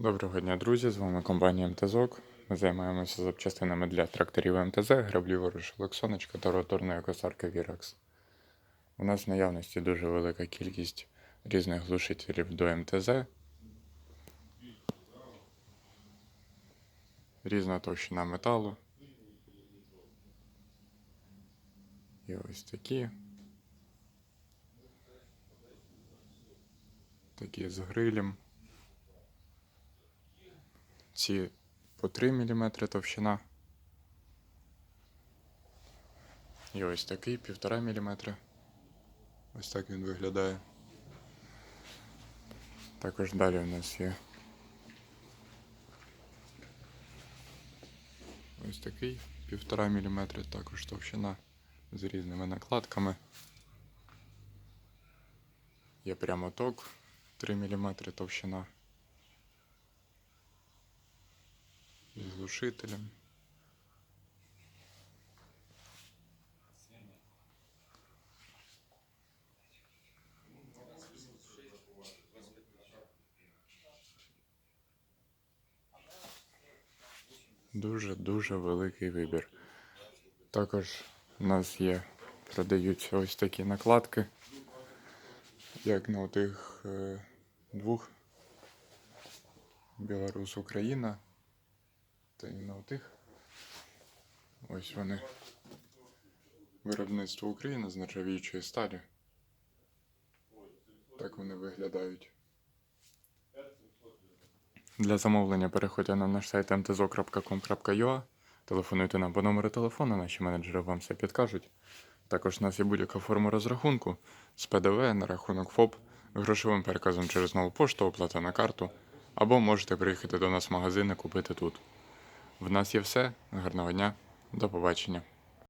Доброго дня, друзі! З вами компанія МТЗОК. Ми займаємося запчастинами для тракторів МТЗ, граблі ворушилок сонечка та роторної косарки Virax. У нас в наявності дуже велика кількість різних глушителів до МТЗ. Різна товщина металу. І ось такі. Такі з грилем. Ці по 3 мм товщина. І ось такий 1,5 мм. Ось так він виглядає. Також далі у нас є ось такий 1,5 мм, також товщина з різними накладками. Є прямоток 3 мм товщина. З глушителем. Дуже-дуже великий вибір. Також у нас є, продаються ось такі накладки, як на тих е, двох Білорус Україна та і на тих. Ось вони. Виробництво України з нержавіючої сталі. Так вони виглядають. Для замовлення переходьте на наш сайт mtzo.com.ua, телефонуйте нам по номеру телефону, наші менеджери вам все підкажуть. Також у нас є будь-яка форма розрахунку з ПДВ на рахунок ФОП, грошовим переказом через нову пошту, оплата на карту, або можете приїхати до нас в магазин і купити тут. В нас є все. Гарного дня. До побачення.